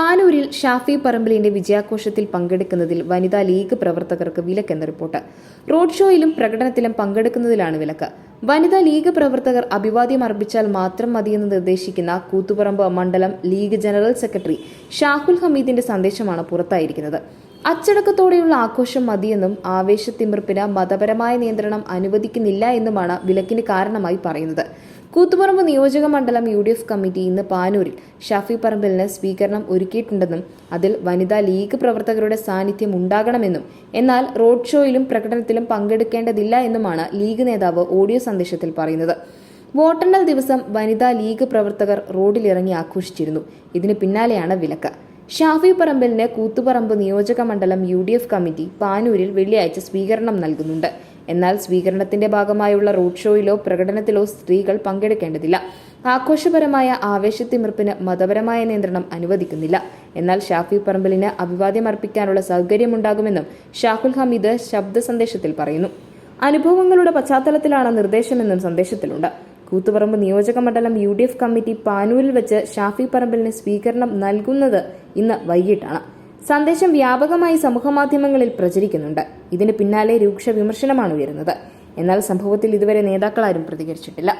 പാനൂരിൽ ഷാഫി പറമ്പിലിന്റെ വിജയാഘോഷത്തിൽ പങ്കെടുക്കുന്നതിൽ വനിതാ ലീഗ് പ്രവർത്തകർക്ക് വിലക്കെന്ന report. Road ഷോയിലും പ്രകടനത്തിലും പങ്കെടുക്കുന്നതിലാണ് വിലക്ക്. വനിതാ ലീഗ് പ്രവർത്തകർ അഭിവാദ്യം അർപ്പിച്ചാൽ മാത്രം മതിയെന്ന് നിർദ്ദേശിക്കുന്ന കൂത്തുപറമ്പ് മണ്ഡലം ലീഗ് ജനറൽ സെക്രട്ടറി ഷാഹുൽ ഹമീദിന്റെ സന്ദേശമാണ് പുറത്തായിരിക്കുന്നത്. അച്ചടക്കത്തോടെയുള്ള ആഘോഷം മതിയെന്നും ആവേശത്തിമിർപ്പിന് മതപരമായ നിയന്ത്രണം അനുവദിക്കുന്നില്ല എന്നുമാണ് വിലക്കിന് കാരണമായി പറയുന്നത്. കൂത്തുപറമ്പ് നിയോജക മണ്ഡലം യു ഡി എഫ് കമ്മിറ്റി ഇന്ന് പാനൂരിൽ ഷാഫി പറമ്പിലിന് സ്വീകരണം ഒരുക്കിയിട്ടുണ്ടെന്നും അതിൽ വനിതാ ലീഗ് പ്രവർത്തകരുടെ സാന്നിധ്യം ഉണ്ടാകണമെന്നും എന്നാൽ റോഡ് ഷോയിലും പ്രകടനത്തിലും പങ്കെടുക്കേണ്ടതില്ല എന്നുമാണ് ലീഗ് നേതാവ് ഓഡിയോ സന്ദേശത്തിൽ പറയുന്നത്. വോട്ടെണ്ണൽ ദിവസം വനിതാ ലീഗ് പ്രവർത്തകർ റോഡിലിറങ്ങി ആഘോഷിച്ചിരുന്നു. ഇതിന് പിന്നാലെയാണ് വിലക്ക്. ഷാഫി പറമ്പലിന് കൂത്തുപറമ്പ് നിയോജക മണ്ഡലം യു ഡി എഫ് കമ്മിറ്റി പാനൂരിൽ വെള്ളിയാഴ്ച സ്വീകരണം നൽകുന്നുണ്ട്. എന്നാൽ സ്വീകരണത്തിന്റെ ഭാഗമായുള്ള റോഡ് ഷോയിലോ പ്രകടനത്തിലോ സ്ത്രീകൾ പങ്കെടുക്കേണ്ടതില്ല. ആഘോഷപരമായ ആവേശത്തിമിർപ്പിന് മതപരമായ നിയന്ത്രണം അനുവദിക്കുന്നില്ല. എന്നാൽ ഷാഫി പറമ്പലിന് അഭിവാദ്യം അർപ്പിക്കാനുള്ള സൗകര്യമുണ്ടാകുമെന്നും ഷാഹുൽ ഹമീദ് ശബ്ദ സന്ദേശത്തിൽ പറയുന്നു. അനുഭവങ്ങളുടെ പശ്ചാത്തലത്തിലാണ് നിർദ്ദേശമെന്നും സന്ദേശത്തിലുണ്ട്. കൂത്തുപറമ്പ് നിയോജക മണ്ഡലം യു ഡി എഫ് കമ്മിറ്റി പാനൂരിൽ വെച്ച് ഷാഫി പറമ്പലിന് സ്വീകരണം നൽകുന്നത് ഇന്ന് വൈകിട്ടാണ്. സന്ദേശം വ്യാപകമായി സമൂഹമാധ്യമങ്ങളിൽ പ്രചരിക്കുന്നുണ്ട്. ഇതിന് പിന്നാലെ രൂക്ഷ വിമർശനമാണ് ഉയരുന്നത്. എന്നാൽ സംഭവത്തിൽ ഇതുവരെ നേതാക്കളാരും പ്രതികരിച്ചിട്ടില്ല.